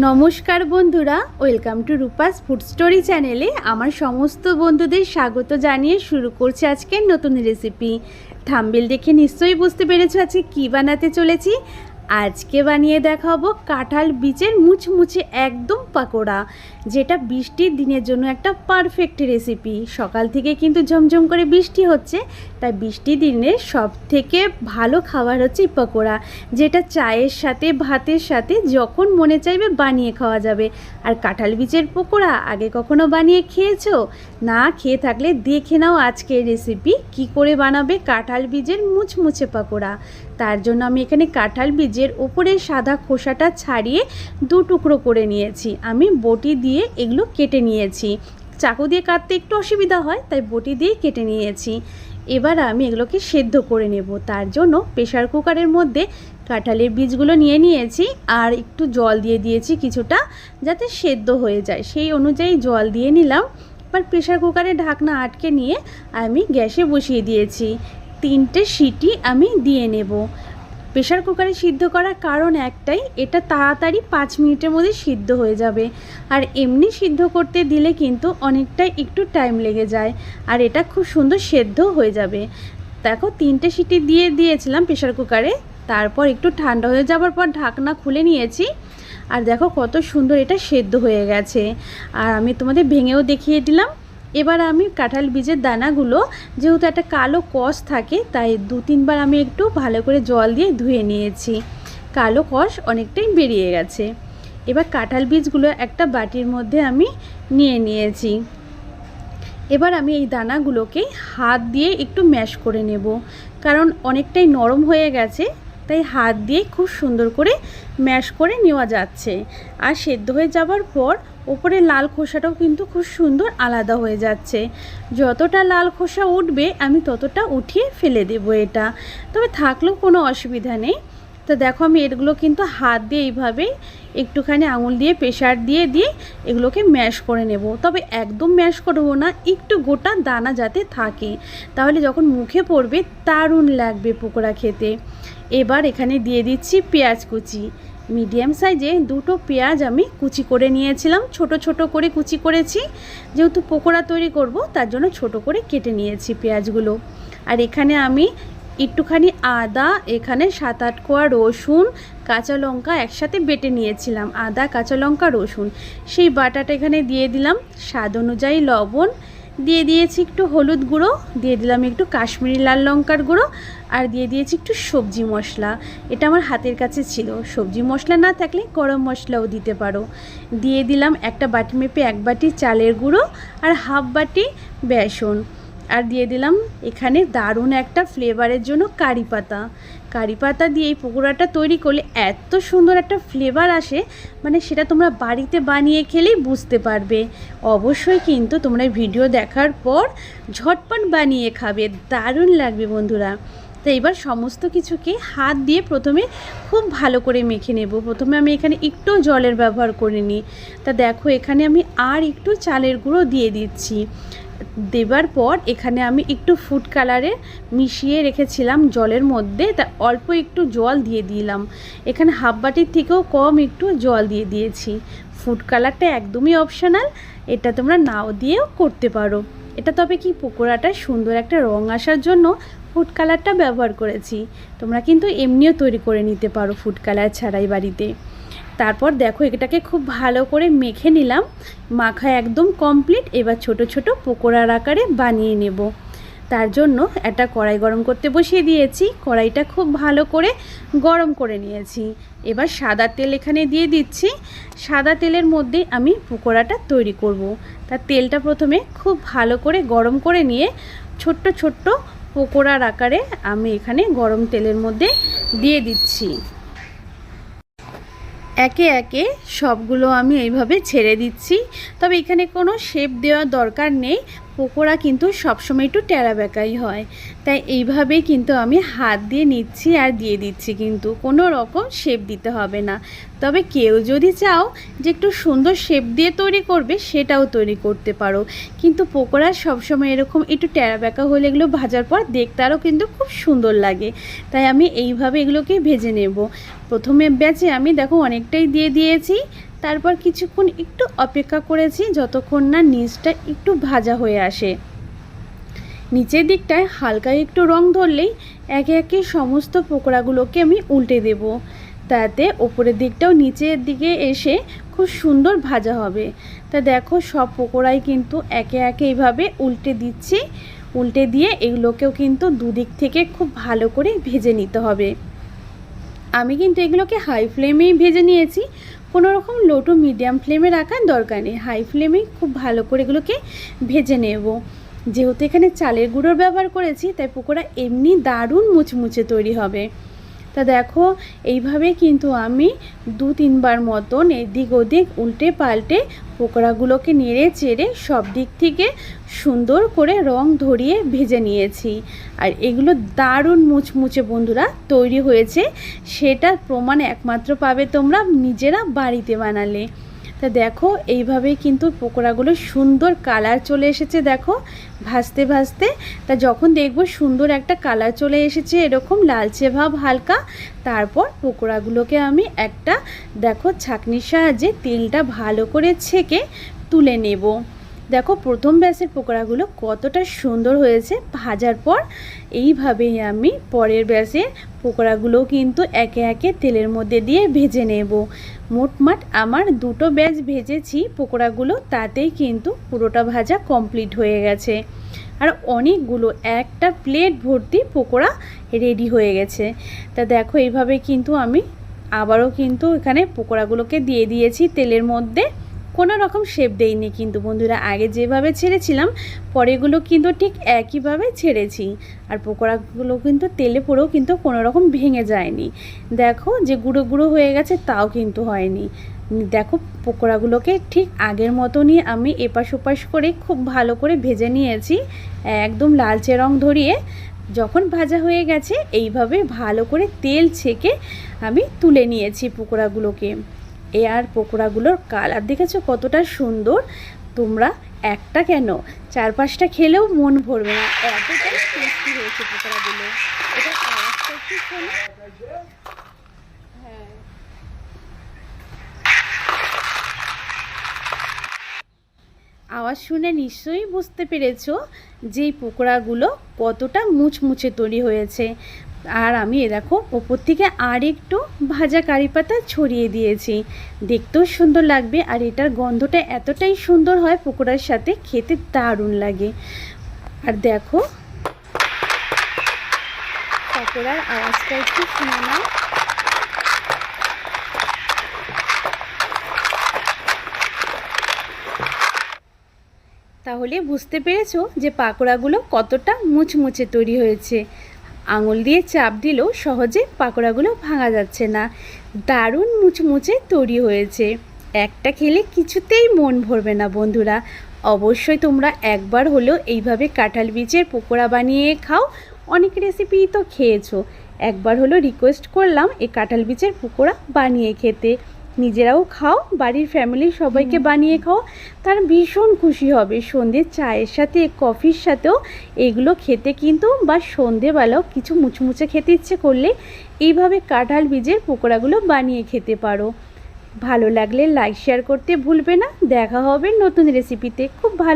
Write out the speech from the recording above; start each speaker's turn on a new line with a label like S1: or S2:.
S1: নমস্কার বন্ধুরা, welcome to Rupa's food story চ্যানেলে আমার সমস্ত বন্ধুদের স্বাগত জানিয়ে শুরু করছি আজকের নতুন রেসিপি থাম্বিল দেখে নিশ্চয়ই বুঝতে পেরেছ আজকে কী বানাতে চলেছি। আজকে বানিয়ে দেখাবো কাঁঠাল বীজের মুচমুচে একদম পাকোড়া, যেটা বৃষ্টির দিনের জন্য একটা পারফেক্ট রেসিপি সকাল থেকে কিন্তু ঝমঝম করে বৃষ্টি হচ্ছে, তাই বৃষ্টির দিনে সব থেকে ভালো খাবার হচ্ছে পকোড়া, যেটা চায়ের সাথে, ভাতের সাথে যখন মনে চাইবে বানিয়ে খাওয়া যাবে। আর কাঁঠাল বীজের পকোড়া আগে কখনো বানিয়ে খেয়েছো? না খেয়ে থাকলে দেখে নাও আজকের রেসিপি কি করে বানাবে কাঁঠাল বীজের মুচমুচে পকোড়া। তার জন্য আমি এখানে কাঁঠাল বীজের ওপরে সাদা খোসাটা ছাড়িয়ে দু টুকরো করে নিয়েছি। আমি বটি দিয়ে এগুলো কেটে নিয়েছি। চাকু দিয়ে কাটতে একটু অসুবিধা হয়, তাই বটি দিয়ে কেটে নিয়েছি। এবার আমি এগুলোকে সেদ্ধ করে নেব। তার জন্য প্রেশার কুকারের মধ্যে কাঁঠালের বীজগুলো নিয়ে নিয়েছি আর একটু জল দিয়ে দিয়েছি কিছুটা যাতে সেদ্ধ হয়ে যায়। সেই অনুযায়ী জল দিয়ে নিলাম। এবার প্রেশার কুকারে ঢাকনা আটকে নিয়ে আমি গ্যাসে বসিয়ে দিয়েছি। তিনটে সিটি আমি দিয়ে নেব। প্রেশার কুকারে সিদ্ধ করার কারণ একটাই, এটা তাড়াতাড়ি পাঁচ মিনিটের মধ্যে সিদ্ধ হয়ে যাবে। আর এমনি সিদ্ধ করতে দিলে কিন্তু অনেকটাই একটু টাইম লেগে যায়, আর এটা খুব সুন্দর সেদ্ধ হয়ে যাবে। দেখো, তিনটে সিটি দিয়ে দিয়েছিলাম প্রেশার কুকারে, তারপর একটু ঠান্ডা হয়ে যাওয়ার পর ঢাকনা খুলে নিয়েছি। আর দেখো কত সুন্দর এটা সেদ্ধ হয়ে গেছে। আর আমি তোমাদের ভেঙেও দেখিয়ে দিলাম। এবার আমি কাঁঠাল বীজের দানাগুলো যেহেতু একটা কালো কষ থাকে, তাই দু তিনবার আমি একটু ভালো করে জল দিয়ে ধুয়ে নিয়েছি। কালো কষ অনেকটাই বেরিয়ে গেছে। এবার কাঁঠাল বীজগুলো একটা বাটির মধ্যে আমি নিয়ে নিয়েছি। এবার আমি এই দানাগুলোকে হাত দিয়ে একটু ম্যাশ করে নেব, কারণ অনেকটাই নরম হয়ে গেছে। তাই হাত দিয়ে খুব সুন্দর করে ম্যাশ করে নেওয়া যাচ্ছে। আর সেদ্ধ হয়ে যাবার পর ওপরে লাল খোসাটাও কিন্তু খুব সুন্দর আলাদা হয়ে যাচ্ছে। যতটা লাল খোসা উঠবে, আমি ততটা উঠিয়ে ফেলে দেবো এটা। তবে থাকলেও কোনো অসুবিধা নেই। তো দেখো আমি এগুলো কিন্তু হাত দিয়ে এইভাবে একটুখানি আঙুল দিয়ে প্রেশার দিয়ে দিয়ে এগুলোকে ম্যাশ করে নেব। তবে একদম ম্যাশ করব না, একটু গোটা দানা যাতে থাকে। তাহলে যখন মুখে পড়বে, দারুণ লাগবে পোকোড়া খেতে। এবার এখানে দিয়ে দিচ্ছি পেঁয়াজ কুচি। মিডিয়াম সাইজে দুটো পেঁয়াজ আমি কুচি করে নিয়েছিলাম। ছোট ছোট করে কুচি করেছি। যেহেতু পকোড়া তৈরি করব, তার জন্য ছোট করে কেটে নিয়েছি পেঁয়াজগুলো। আর এখানে আমি একটুখানি আদা, এখানে সাত আট কোয়া রসুন, কাঁচা লঙ্কা একসাথে বেটে নিয়েছিলাম। আদা, কাঁচা লঙ্কা, রসুন। সেই বাটাটা এখানে দিয়ে দিলাম। স্বাদ অনুযায়ী লবণ। দিয়ে দিয়েছি একটু হলুদ গুঁড়ো। দিয়ে দিলাম একটু কাশ্মীরি লাল লঙ্কার গুঁড়ো। আর দিয়ে দিয়েছি একটু সবজি মশলা। এটা আমার হাতের কাছে ছিল। সবজি মশলা না থাকলে গরম মশলাও দিতে পারো। দিয়ে দিলাম একটা বাটি মেপে এক বাটি চালের গুঁড়ো আর হাফ বাটি বেসন। আর দিয়ে দিলাম এখানে দারুণ একটা ফ্লেভারের জন্য কারি পাতা। কারি পাতা দিয়ে এই পকোড়াটা তৈরি করলে এত সুন্দর একটা ফ্লেভার আসে মানে সেটা তোমরা বাড়িতে বানিয়ে খেলেই বুঝতে পারবে। অবশ্যই কিন্তু তোমরা ভিডিও দেখার পর ঝটপট বানিয়ে খাবে। দারুণ লাগবে বন্ধুরা। তো এবার সমস্ত কিছুকে হাত দিয়ে প্রথমে খুব ভালো করে মেখে নেব। প্রথমে আমি এখানে একটু জলের ব্যবহার করিনি তা দেখো, এখানে আমি আর একটু চালের গুঁড়ো দিয়ে দিচ্ছি। দেবার পর এখানে আমি একটু ফুড কালারে মিশিয়ে রেখেছিলাম জলের মধ্যে। তা অল্প একটু জল দিয়ে দিলাম। এখানে হাফ বাটির থেকেও কম একটু জল দিয়ে দিয়েছি। ফুড কালারটা একদমই অপশনাল এটা তোমরা নাও দিয়েও করতে পারো। এটা তবে কি পকোড়াটা সুন্দর একটা রং আসার জন্য ফুড কালারটা ব্যবহার করেছি। তোমরা কিন্তু এমনিও তৈরি করে নিতে পারো ফুড কালার ছাড়াই বাড়িতে। তারপর দেখো এটাকে খুব ভালো করে মেখে নিলাম। মাখা একদম কমপ্লিট এবার ছোট ছোট পকোড়ার আকারে বানিয়ে নেব। তার জন্য একটা কড়াই গরম করতে বসিয়ে দিয়েছি। কড়াইটা খুব ভালো করে গরম করে নিয়েছি। এবার সাদা তেল এখানে দিয়ে দিচ্ছি। সাদা তেলের মধ্যে আমি পকোড়াটা তৈরি করব। তার তেলটা প্রথমে খুব ভালো করে গরম করে নিয়ে ছোট্ট ছোট্ট পকোড়ার আকারে আমি এখানে গরম তেলের মধ্যে দিয়ে দিচ্ছি। একে একে সবগুলো আমি এইভাবে ছেড়ে দিচ্ছি। তবে এখানে কোনো শেপ দেওয়ার দরকার নেই। পকোড়া কিন্তু সবসময় একটু টেরা বেঁকাই হয়। তাই এইভাবেই কিন্তু আমি হাত দিয়ে নিচ্ছি আর দিয়ে দিচ্ছি কিন্তু। কোনো রকম শেপ দিতে হবে না। তবে কেউ যদি চাও যে একটু সুন্দর শেপ দিয়ে তৈরি করবে, সেটাও তৈরি করতে পারো। কিন্তু পকোড়া সবসময় এরকম একটু টেরা বেঁকা হলে এগুলো ভাজার পর দেখতে আরও কিন্তু খুব সুন্দর লাগে। তাই আমি এইভাবে এগুলোকে ভেজে নেব। প্রথমে ব্যাচে আমি দেখো অনেকটাই দিয়ে দিয়েছি, তারপর কিছুক্ষণ একটু অপেক্ষা করেছি যতক্ষণ না নিচটা একটু ভাজা হয়ে আসে। নিচের দিকটায় হালকা একটু রং ধরলেই একে একে সমস্ত পকোড়াগুলোকে আমি উল্টে দেব। তাতে ওপরের দিকটাও নিচের দিকে এসে খুব সুন্দর ভাজা হবে। তা দেখো সব পকোড়াই কিন্তু একে একে এইভাবে উল্টে দিচ্ছি। উল্টে দিয়ে এগুলোকেও কিন্তু দুদিক থেকে খুব ভালো করে ভেজে নিতে হবে। আমি কিন্তু এগুলোকে হাই ফ্লেমেই ভেজে নিয়েছি। কোনো রকম লো টু মিডিয়াম ফ্লেমে রাখার দরকার নেই। হাই ফ্লেমেই খুব ভালো করে এগুলোকে ভেজে নেব। যেহেতু এখানে চালের গুঁড়োর ব্যবহার করেছি, তাই পকোড়া এমনি দারুণ মুচমুচে তৈরি হবে। তা দেখো, এইভাবে কিন্তু আমি দু তিনবার মতন এদিক ওদিক উল্টে পাল্টে পোকড়াগুলোকে নেড়ে চেড়ে সব দিক থেকে সুন্দর করে রং ধরিয়ে ভেজে নিয়েছি। আর এগুলো দারুণ মুচমুচে বন্ধুরা তৈরি হয়েছে। সেটার প্রমাণ একমাত্র পাবে তোমরা নিজেরা বাড়িতে বানালে। তা দেখো, এইভাবেই কিন্তু পোকোড়াগুলো সুন্দর কালার চলে এসেছে দেখো ভাসতে ভাসতে তা যখন দেখব সুন্দর একটা কালার চলে এসেছে, এরকম লালচে ভাব হালকা, তারপর পকোড়াগুলোকে আমি একটা দেখো ছাঁকনির সাহায্যে তেলটা ভালো করে ছেঁকে তুলে নেব। দেখো, প্রথম ব্যাসের পকোড়াগুলো কতটা সুন্দর হয়েছে। ভাজার পর এইভাবেই আমি পরের ব্যাসের পকোড়াগুলোও কিন্তু একে একে তেলের মধ্যে দিয়ে ভেজে নেব। মোটমাট আমার দুটো ব্যাচ ভেজেছি পকোড়াগুলো তাতেই কিন্তু পুরোটা ভাজা কমপ্লিট হয়ে গেছে। আর অনেকগুলো, একটা প্লেট ভর্তি পকোড়া রেডি হয়ে গেছে। তা দেখো, এইভাবে কিন্তু আমি আবারও কিন্তু এখানে পকোড়াগুলোকে দিয়ে দিয়েছি তেলের মধ্যে। কোনো রকম শেপ দেইনি কিন্তু বন্ধুরা, আগে যেভাবে ছেড়েছিলাম, পরেগুলো কিন্তু ঠিক একইভাবে ছেড়েছি। আর পকোড়াগুলো কিন্তু তেলে পড়েও কিন্তু কোনো রকম ভেঙে যায়নি। দেখো যে গুঁড়ো গুঁড়ো হয়ে গেছে, তাও কিন্তু হয়নি। দেখো পকোড়াগুলোকে ঠিক আগের মতনই আমি এপাশ ওপাশ করে খুব ভালো করে ভেজে নিয়েছি, একদম লালচে রং ধরিয়ে। যখন ভাজা হয়ে গেছে, এইভাবে ভালো করে তেল ছেঁকে আমি তুলে নিয়েছি পকোড়াগুলোকে। এ আর পকোড়াগুলোর কালার দেখেছ কতটা সুন্দর? তোমরা একটা কেন? চার পাঁচটা খেলেও মন ভরবে না। এতটাই টেস্টি হয়েছে পকোড়াগুলো। হ্যাঁ। আওয়াজ শুনে নিশ্চয়ই বুঝতে পেরেছ যে পকোড়াগুলো কতটা মুচমুচে তৈরি হয়েছে। আর আমি এ দেখো, ওপর থেকে আর একটু ভাজা কারি পাতা ছড়িয়ে দিয়েছি। দেখতেও সুন্দর লাগবে আর এটার গন্ধটা এতটাই সুন্দর হয় পকোড়ার সাথে, খেতে দারুণ লাগে। আর দেখো, পকোড়ার আওয়াজটা একটু শুনে নাও। তাহলে বুঝতে পেরেছ যে পাকোড়াগুলো কতটা মুচমুচে তৈরি হয়েছে। আঙুল দিয়ে চাপ দিলেও সহজে পাকোড়াগুলো ভাঙা যাচ্ছে না। দারুণ মুচমুচে তৈরি হয়েছে। একটা খেলে কিছুতেই মন ভরবে না বন্ধুরা। অবশ্যই তোমরা একবার হলেও এইভাবে কাঁঠাল বীজের পকোড়া বানিয়ে খাও। অনেক রেসিপি তো খেয়েছো। একবার হলো রিকোয়েস্ট করলাম এই কাঁঠাল বীজের পকোড়া বানিয়ে খেতে। নিজেরাও খাও বাড়ির ফ্যামিলির সবাইকে বানিয়ে খাও। তার ভীষণ খুশি হবে। সন্ধ্যে চায়ের সাথে কফির সাথেও এগুলো খেতে কিন্তু বা সন্ধেবেলাও কিছু মুচমুচে খেতে ইচ্ছে করলে এইভাবে কাঁঠাল বীজের পকোড়াগুলো বানিয়ে খেতে পারো। ভালো লাগলে লাইক শেয়ার করতে ভুলবে না। দেখা হবে নতুন রেসিপিতে খুব ভালো